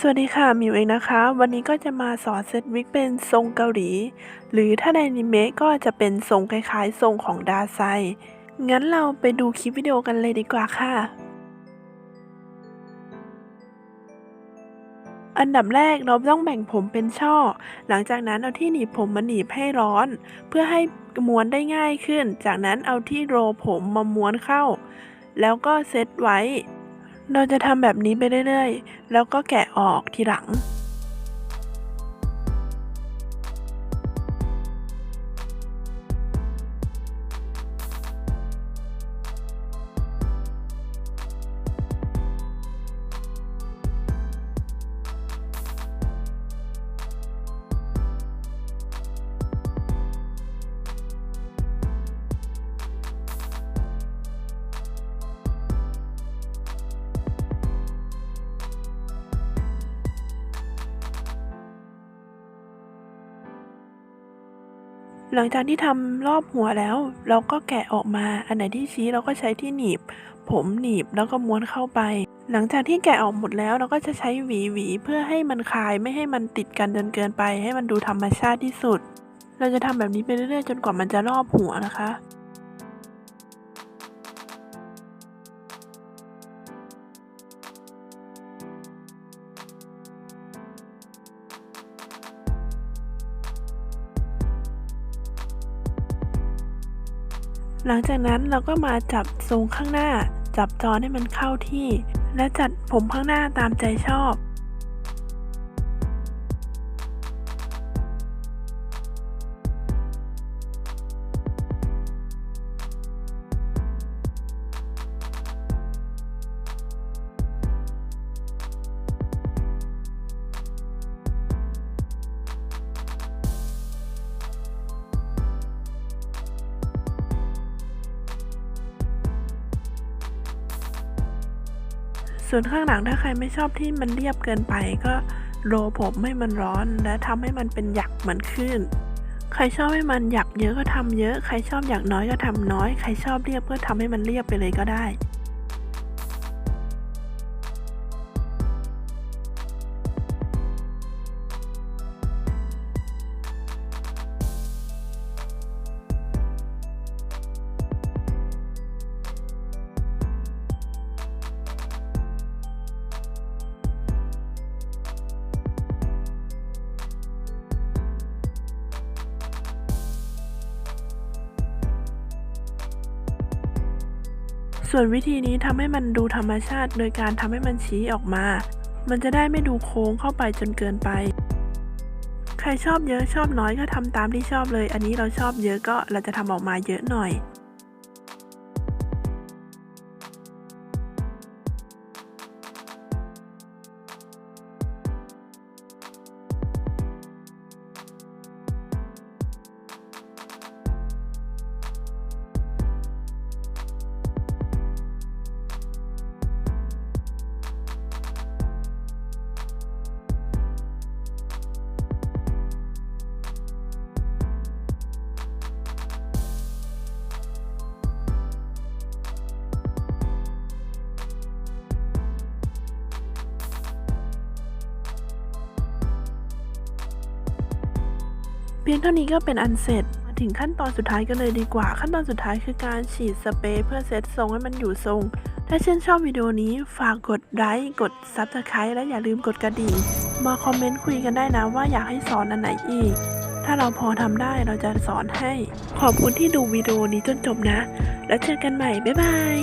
สวัสดีค่ะมิวเองนะคะ วันนี้ก็จะมาสอนเซตวิกเป็นทรงเกาหลี หรือถ้าในนิเมะก็จะเป็นทรงคล้ายๆ ทรงของดาไซ งั้นเราไปดูคลิปวิดีโอกันเลยดีกว่าค่ะ อันดับแรกเราต้องแบ่งผมเป็นช่อ หลังจากนั้นเอาที่หนีบผมมาหนีบให้ร้อน เพื่อให้ม้วนได้ง่ายขึ้น จากนั้นเอาที่โรผมมาม้วนเข้า แล้วก็เซตไว้ เราจะทำแบบนี้ไปเรื่อยๆ แล้วก็แกะออกทีหลัง หลังจากที่ทำรอบหัวแล้ว เราก็แกะออกมา อันไหนที่ชี้เราก็ใช้ที่หนีบ ผมหนีบแล้วก็ม้วนเข้าไป หลังจากที่แกะออกหมดแล้วเราก็จะใช้หวีหวีเพื่อให้มันคลายไม่ให้มันติดกันจนเกินไป ให้มันดูธรรมชาติที่สุด เราจะทำแบบนี้ไปเรื่อยๆจนกว่ามันจะรอบหัวนะคะ หลังจากนั้นเราก็มาจับทรงข้างหน้า จับจอให้มันเข้าที่ และจัดผมข้างหน้าตามใจชอบ ส่วนข้างหลังถ้าใครไม่ชอบที่มันเรียบเกินไปก็โรผมให้มันร้อนและทำให้มันเป็นหยักเหมือนขึ้น ใครชอบให้มันหยักเยอะก็ทำเยอะ ใครชอบหยักน้อยก็ทำน้อย ใครชอบเรียบก็ทำให้มันเรียบไปเลยก็ได้ ส่วนวิธีนี้ทำให้มันดูธรรมชาติ โดยการทำให้มันชี้ออกมา มันจะได้ไม่ดูโค้งเข้าไปจนเกินไป ใครชอบเยอะชอบน้อยก็ทำตามที่ชอบเลย อันนี้เราชอบเยอะก็เราจะทำออกมาเยอะหน่อย เพียงเท่านี้ก็เป็นอันเสร็จมาถึงขั้นตอนสุดท้ายกันเลยดีกว่า ขั้นตอนสุดท้ายคือการฉีดสเปรย์เพื่อเซตทรงให้มันอยู่ทรง ถ้าชื่นชอบวิดีโอนี้ฝากกดไลค์กด Subscribe และอย่าลืมกดกระดิ่ง มาคอมเมนต์คุยกันได้นะว่าอยากให้สอนอันไหนอีก ถ้าเราพอทำได้เราจะสอนให้ ขอบคุณที่ดูวิดีโอนี้จนจบนะ แล้วเจอกันใหม่บ๊ายบาย